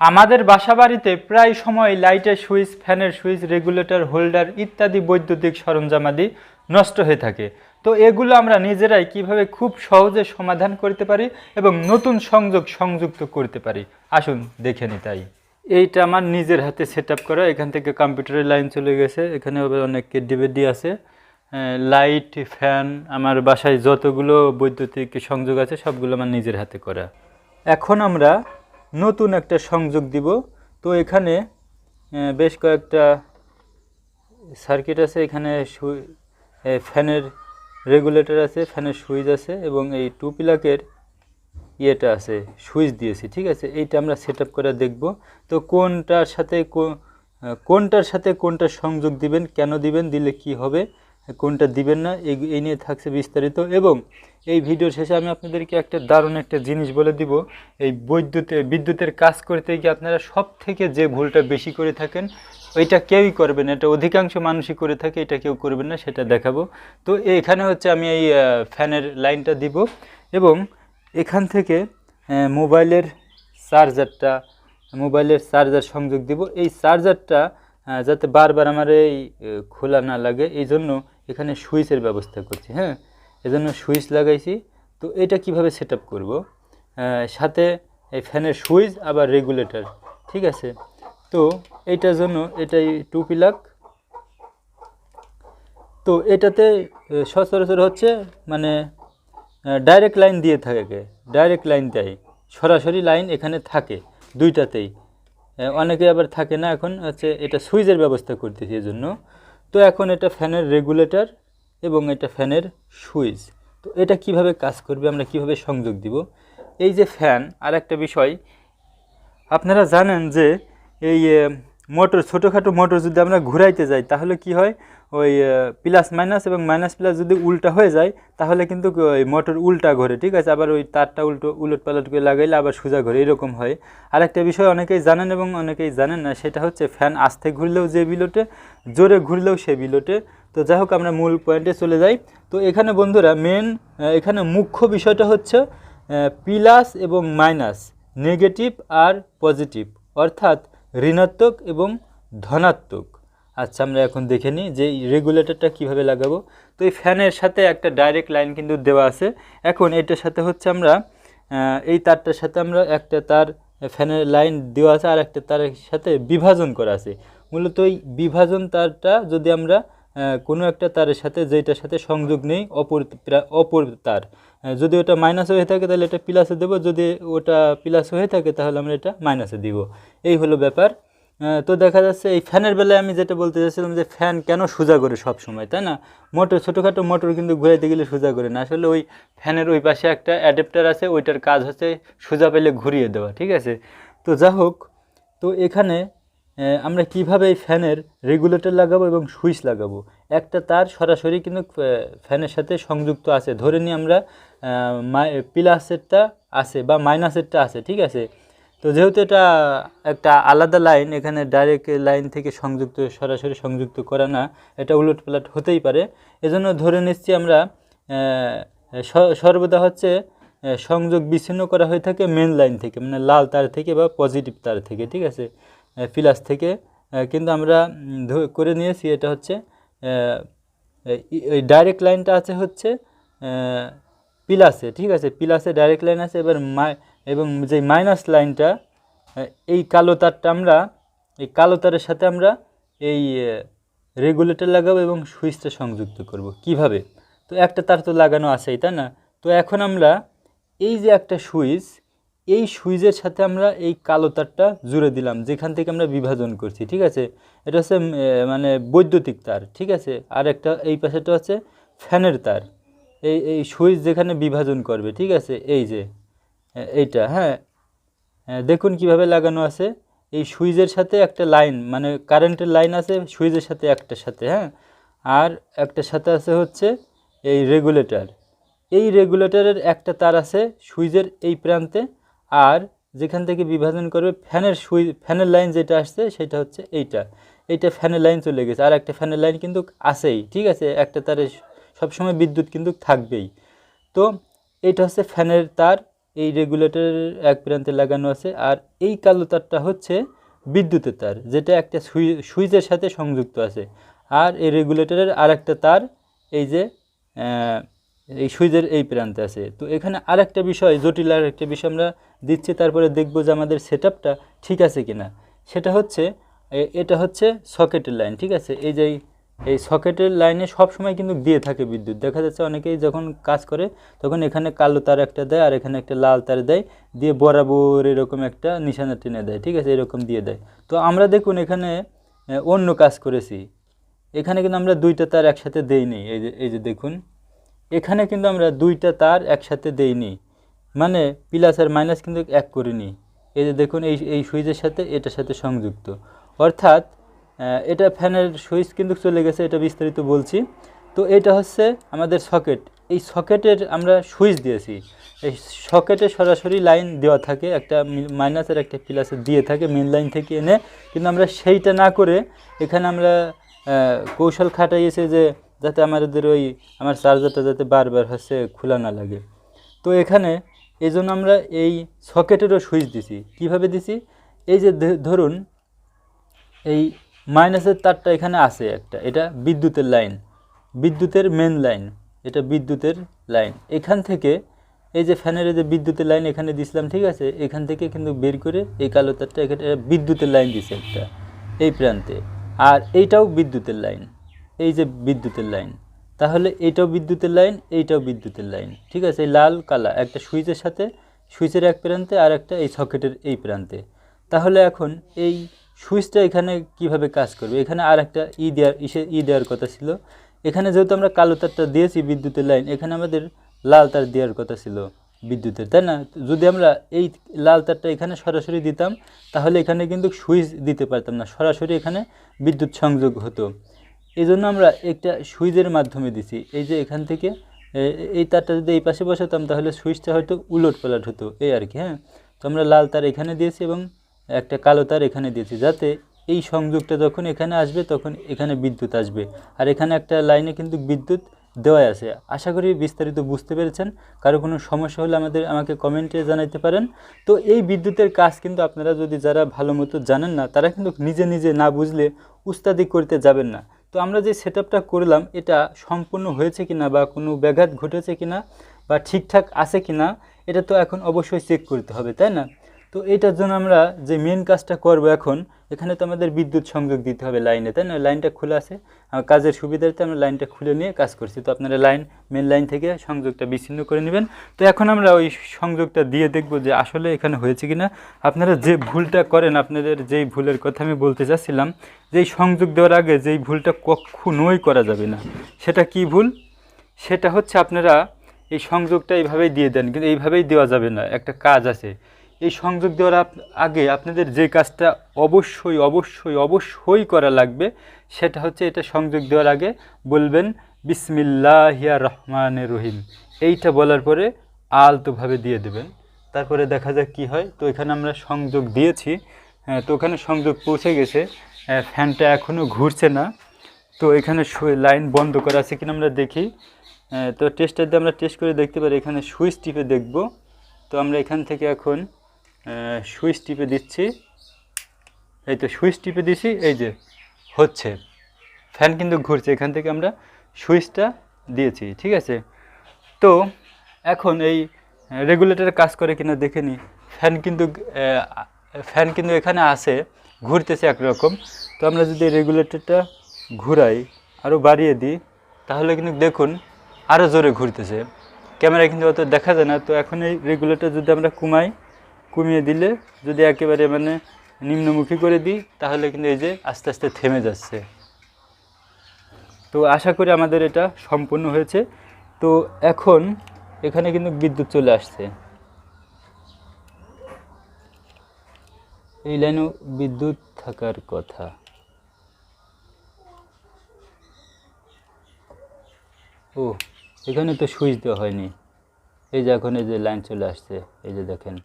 আমাদের বাসাবাড়িতে প্রায় সময় লাইটের সুইচ, ফ্যানের সুইচ, রেগুলেটর, হোল্ডার ইত্যাদি বৈদ্যুতিক সরঞ্জামাদি নষ্ট হয়ে থাকে। তো এগুলো আমরা নিজেরাই কীভাবে খুব সহজে সমাধান করতে পারি এবং নতুন সংযোগ সংযুক্ত করতে পারি? আসুন, দেখে নি তাই। এইটা আমার নিজের হাতে সেট করা। এখান থেকে কম্পিউটারের লাইন চলে গেছে। এখানে অনেক ডিভিডি আছে। লাইট ফ্যান আমার বাসায় যতগুলো বৈদ্যুতিক সংযোগ আছে, সবগুলো আমার নিজের হাতে করা। এখন আমরা নতুন একটা সংযোগ দিব। তো এখানে বেশ কয়েকটা সার্কিট আছে। এখানে ফ্যানের রেগুলেটর আছে, ফ্যানের সুইচ আছে এবং এই টু প্লাকের ইয়েটা আছে, সুইচ দিয়েছি, ঠিক আছে? এইটা আমরা সেট করে দেখব। তো কোনটার সাথে কোনটার সাথে কোনটা সংযোগ দিবেন, কেন দিবেন, দিলে কি হবে? কোনটা দিবেন না, এই নিয়ে থাকছে বিস্তারিত। এবং এই ভিডিওর শেষে আমি আপনাদেরকে একটা দারুণ একটা জিনিস বলে দিব। এই বৈদ্যুতে, বিদ্যুতের কাজ করতে গিয়ে আপনারা সব থেকে যে ভুলটা বেশি করে থাকেন, ওইটা কেউই করবেন এটা অধিকাংশ মানুষই করে থাকে, এটা কেউ করবেন না, সেটা দেখাবো। তো এখানে হচ্ছে আমি এই ফ্যানের লাইনটা দিব। এবং এখান থেকে মোবাইলের চার্জারটা, মোবাইলের চার্জার সংযোগ দিব। এই চার্জারটা যাতে বারবার আমার এই খোলা না লাগে এই জন্য এখানে সুইচের ব্যবস্থা করছি হ্যাঁ? এজন্য সুইচ লাগাইছি। তো এটা কীভাবে সেট আপ করব সাথে এই ফ্যানের সুইচ, আবার রেগুলেটর, ঠিক আছে? তো এইটার জন্য এটাই টু পিলাক তো এটাতে সচরাচর হচ্ছে মানে ডাইরেক্ট লাইন দিয়ে থাকে, ডাইরেক্ট লাইন দেয় সরাসরি লাইন এখানে থাকে, দুইটাতেই। অনেকে আবার থাকে না এখন, হচ্ছে এটা সুইচের ব্যবস্থা করতেছি এজন্য। তো এখন এটা ফ্যানের রেগুলেটর এবং এটা ফ্যানের সুইচ। তো এটা কীভাবে কাজ করবে আমরা কীভাবে সংযোগ দিব? এই যে ফ্যান আর একটা বিষয়, আপনারা জানেন যে এই মোটর, ছোটোখাটো মোটর যদি আমরা ঘুরাইতে যাই, তাহলে কি হয়? ওই প্লাস মাইনাস এবং মাইনাস প্লাস যদি উল্টা হয়ে যায়, তাহলে কিন্তু ওই মোটর উল্টা ঘোরে, ঠিক আছে? আবার ওই তারটা উল্টো, উলট পালট করে লাগাইলে আবার সোজা ঘোরে, এরকম হয়। আর একটা বিষয় অনেকেই জানেন এবং অনেকেই জানেন না, সেটা হচ্ছে ফ্যান আস্তে ঘুরলেও যে বিলোটে, জোরে ঘুরলেও সে বিলোটে। তো যাই হোক, আমরা মূল পয়েন্টে চলে যাই। তো এখানে বন্ধুরা মেন এখানে মুখ্য বিষয়টা হচ্ছে প্লাস এবং মাইনাস নেগেটিভ আর পজিটিভ অর্থাৎ ঋণাত্মক এবং ধনাত্মক। আচ্ছা আমরা এখন দেখে নিই যে রেগুলেটরটা কীভাবে লাগাবো। তো এই ফ্যানের সাথে একটা ডাইরেক্ট লাইন কিন্তু দেওয়া আছে। এখন এটার সাথে হচ্ছে আমরা এই তারটার সাথে আমরা একটা তার ফ্যানের লাইন দেওয়া আছে আর একটা তারের সাথে বিভাজন করা আছে। মূলত এই বিভাজন তারটা যদি আমরা কোনো একটা তারের সাথে যেটার সাথে সংযোগ নেই, অপর প্রা- অপর তার। যদি ওটা মাইনাস হয়ে থাকে তাহলে এটা প্লাসে দেবো। যদি ওটা প্লাস হয়ে থাকে তাহলে আমরা এটা মাইনাসে দিব। এই হলো ব্যাপার। তো দেখা যাচ্ছে এই ফ্যানের বেলায় আমি যেটা বলতে চাচ্ছিলাম যে ফ্যান কেন সোজা করে সব সময় তাই না? মোটর, ছোটোখাটো মোটর কিন্তু ঘুরাইতে গেলে সোজা করে না। আসলে ওই ফ্যানের ওই পাশে একটা অ্যাডাপ্টার আছে, ওইটার কাজ হচ্ছে সোজা পেলে ঘুরিয়ে দেওয়া, ঠিক আছে? তো যা হোক, তো এখানে আমরা কীভাবে এই ফ্যানের রেগুলেটর লাগাবো এবং সুইচ লাগাবো? একটা তার সরাসরি কিন্তু ফ্যানের সাথে সংযুক্ত আছে। ধরে নিই আমরা প্লাসেরটা আছে বা মাইনাসেরটা আছে, ঠিক আছে? তো যেহেতু এটা একটা আলাদা লাইন, এখানে ডাইরেক্ট লাইন থেকে সংযুক্ত, সরাসরি সংযুক্ত করা না, এটা উলট পালট হতেই পারে। এজন্য ধরে নিচ্ছি আমরা সর্বদা হচ্ছে সংযোগ বিচ্ছিন্ন করা হয়ে থাকে মেন লাইন থেকে মানে লাল তার থেকে বা পজিটিভ তার থেকে, ঠিক আছে? প্লাস থেকে কিন্তু আমরা করে নিয়েছি এটা হচ্ছে ডাইরেক্ট লাইনটা আছে হচ্ছে প্লাসে ঠিক আছে? প্লাসে ডাইরেক্ট লাইন আছে, এবার মাই এবং যে মাইনাস লাইনটা এই কালো তারটা আমরা, এই কালো তারের সাথে আমরা এই রেগুলেটর লাগাবো এবং সুইচটা সংযুক্ত করব। কীভাবে? তো একটা তার তো লাগানো আছেই, তাই না? তো এখন আমরা এই যে একটা সুইচ এই সুইচের সাথে আমরা এই কালো তারটা জুড়ে দিলাম, যেখান থেকে আমরা বিভাজন করছি, ঠিক আছে? এটা হচ্ছে মানে বৈদ্যুতিক তার, ঠিক আছে? আর একটা এই পাশেটা হচ্ছে ফ্যানের তার। এই এই সুইচ যেখানে বিভাজন করবে, ঠিক আছে? এই যে এইটা হ্যাঁ? দেখুন কীভাবে লাগানো আছে। এই সুইচের সাথে একটা লাইন মানে কারেন্টের লাইন আছে সুইচের সাথে একটার সাথে হ্যাঁ? আর একটার সাথে আছে হচ্ছে এই রেগুলেটর। এই রেগুলেটরের একটা তার আছে সুইচের এই প্রান্তে আর যেখান থেকে বিভাজন করবে ফ্যানের সুই, ফ্যানের লাইন যেটা আসছে সেটা হচ্ছে এইটা। এইটা ফ্যানের লাইন চলে গেছে। আর একটা ফ্যানের লাইন কিন্তু আছেই, ঠিক আছে? একটা তারে সবসময় বিদ্যুৎ কিন্তু থাকবেই। তো এটা হচ্ছে ফ্যানের তার, এই রেগুলেটরের এক প্রান্তে লাগানো আছে। আর এই কালো তারটা হচ্ছে বিদ্যুতের তার, যেটা একটা সুই, সুইচের সাথে সংযুক্ত আছে। আর এই রেগুলেটরের আর তার, এই যে এই সুইচের এই প্রান্তে আছে। তো এখানে আর একটা বিষয়, জটিল আর একটা বিষয় আমরা দিচ্ছি, তারপরে দেখব যে আমাদের সেট ঠিক আছে কিনা। সেটা হচ্ছে এটা হচ্ছে সকেটের লাইন, ঠিক আছে? এই যে এই- সকেটের লাইনে সব সময় কিন্তু দিয়ে থাকে বিদ্যুৎ। দেখা যাচ্ছে অনেকেই যখন কাজ করে, তখন এখানে কালো তার একটা দেয় আর এখানে একটা লাল তার দেয়, দিয়ে বরাবর এরকম একটা নিশানা টেনে দেয়, ঠিক আছে? এরকম দিয়ে দেয়। তো আমরা দেখুন এখানে অন্য কাজ করেছি। এখানে কিন্তু আমরা দুইটা তার একসাথে দেইনি, এই যে এই যে দেখুন। এখানে কিন্তু আমরা দুইটা তার একসাথে দেইনি। মানে প্লাস আর মাইনাস কিন্তু এক করিনি। এই যে দেখুন, এই এই সুইচের সাথে এটার সাথে সংযুক্ত। অর্থাৎ এটা ফ্যানের সুইচ কিন্তু চলে গেছে, এটা বিস্তারিত বলছি। তো এটা হচ্ছে আমাদের সকেট। এই সকেটের আমরা সুইচ দিয়েছি। এই সকেটে সরাসরি লাইন দেওয়া থাকে, একটা মাইনাসের একটা প্লাসের দিয়ে থাকে, মেন লাইন থেকে এনে। কিন্তু আমরা সেইটা না করে এখানে আমরা কৌশল খাটাইয়েছে যে যাতে আমাদের ওই, আমার চার্জারটা যাতে বারবার হচ্ছে খোলা না লাগে। তো এখানে এই জন্য আমরা এই সকেটেরও সুইচ দিছি। কীভাবে দিছি? এই যে ধরুন, এই মাইনাসের তারটা এখানে আছে একটা, এটা বিদ্যুতের লাইন, বিদ্যুতের মেন লাইন এটা বিদ্যুতের লাইন এখান থেকে এই যে ফ্যানের যে বিদ্যুতের লাইন এখানে দিছিলাম, ঠিক আছে? এখান থেকে কিন্তু বের করে এই কালো তারটা এখানে বিদ্যুতের লাইন দিছে একটা, এই প্রান্তে। আর এইটাও বিদ্যুতের লাইন এই যে বিদ্যুতের লাইন তাহলে এইটাও বিদ্যুতের লাইন এইটাও বিদ্যুতের লাইন ঠিক আছে? এই লাল কালা, একটা সুইচের সাথে, সুইচের এক প্রান্তে আর একটা এই সকেটের এই প্রান্তে। তাহলে এখন এই সুইচটা এখানে কীভাবে কাজ করবে? এখানে আর একটা ই দেওয়ার ইসে ই দেওয়ার কথা ছিল। এখানে যেহেতু আমরা কালো তারটা দিয়েছি বিদ্যুতের লাইন, এখানে আমাদের লাল তার দেওয়ার কথা ছিল বিদ্যুতের, তাই না? যদি আমরা এই লাল তারটা এখানে সরাসরি দিতাম, তাহলে এখানে কিন্তু সুইচ দিতে পারতাম না। সরাসরি এখানে বিদ্যুৎ সংযোগ হতো। এই জন্য আমরা একটা সুইচের মাধ্যমে দিছি। এই যে এখান থেকে এই তারটা যদি এই পাশে বসাতাম, তাহলে সুইচটা হয়তো উলট পালট হতো, এই আর কি হ্যাঁ? তো আমরা লাল তার এখানে দিয়েছি এবং একটা কালো তার এখানে দিয়েছি। যাতে এই সংযোগটা যখন এখানে আসবে, তখন এখানে বিদ্যুৎ আসবে। আর এখানে একটা লাইনে কিন্তু বিদ্যুৎ দেওয়াই আছে। আশা করি বিস্তারিত বুঝতে পেরেছেন। কারও কোনো সমস্যা হলে আমাদের, আমাকে কমেন্টে জানাইতে পারেন। তো এই বিদ্যুতের কাজ কিন্তু আপনারা যদি যারা ভালো মতো জানেন না, তারা কিন্তু নিজে নিজে না বুঝলে উস্তাদি করতে যাবেন না। তো আমরা যে সেট করলাম, এটা সম্পূর্ণ হয়েছে কিনা বা কোনো ব্যাঘাত ঘটেছে কিনা বা ঠিকঠাক আছে কিনা, এটা তো এখন অবশ্যই চেক করতে হবে, তাই না? তো এটার জন্য আমরা যে মেন কাজটা করব এখন, এখানে তো আমাদের বিদ্যুৎ সংযোগ দিতে হবে লাইনে, তাই না? লাইনটা খোলা আছে। কাজের সুবিধার্থে আমরা লাইনটা খুলে নিয়ে কাজ করছি। তো আপনারা লাইন মেন লাইন থেকে সংযোগটা বিচ্ছিন্ন করে নেবেন। তো এখন আমরা ওই সংযোগটা দিয়ে দেখব যে আসলে এখানে হয়েছে কিনা। আপনারা যে ভুলটা করেন, আপনাদের যেই ভুলের কথা আমি বলতে চাচ্ছিলাম যে এই সংযোগ দেওয়ার আগে যেই ভুলটা কখনোই করা যাবে না। সেটা কি ভুল? সেটা হচ্ছে আপনারা এই সংযোগটা এইভাবেই দিয়ে দেন, কিন্তু এইভাবেই দেওয়া যাবে না। একটা কাজ আছে। এই সংযোগ দেওয়ার আগে আপনাদের যে কাজটা অবশ্যই অবশ্যই অবশ্যই করা লাগবে, সেটা হচ্ছে এটা সংযোগ দেওয়ার আগে বলবেন বিসমিল্লাহিয়া রহমান রহিম। এইটা বলার পরে আলতোভাবে দিয়ে দেবেন। তারপরে দেখা যাক কি হয়। তো এখানে আমরা সংযোগ দিয়েছি। তো ওখানে সংযোগ পৌঁছে গেছে। ফ্যানটা এখনও ঘুরছে না। তো এখানে লাইন বন্ধ করা আছে কিনা আমরা দেখি। তো টেস্টার দিয়ে আমরা টেস্ট করে দেখতে পারি, এখানে সুইচ টিপে দেখব। তো আমরা এখান থেকে এখন সুইচ টিপে দিচ্ছি। এই তো সুইচ টিপে দিছি, এই যে হচ্ছে। ফ্যান কিন্তু ঘুরছে, এখান থেকে আমরা সুইচটা দিয়েছি, ঠিক আছে? তো এখন এই রেগুলেটর কাজ করে কিনা দেখে নিই ফ্যান কিন্তু ফ্যান কিন্তু এখানে আছে, ঘুরতেছে একরকম। তো আমরা যদি রেগুলেটরটা ঘুরাই আরও বাড়িয়ে দিই, তাহলে কিন্তু দেখুন আরও জোরে ঘুরতেছে। ক্যামেরায় কিন্তু অত দেখা যায় না, তো এখন এই রেগুলেটর যদি আমরা কমাই কমিয়ে দিলে যদি একেবারে মানে নিম্নমুখী করে দিই, তাহলে কিন্তু এই যে আস্তে আস্তে থেমে যাচ্ছে। তো আশা করি আমাদের এটা সম্পূর্ণ হয়েছে। তো এখন এখানে কিন্তু বিদ্যুৎ চলে আসছে। এই লাইনেও বিদ্যুৎ থাকার কথা। ও, এখানে তো সুইচ দেওয়া হয়নি। এই যে এখন এই যে লাইন চলে আসছে, এই যে দেখেন।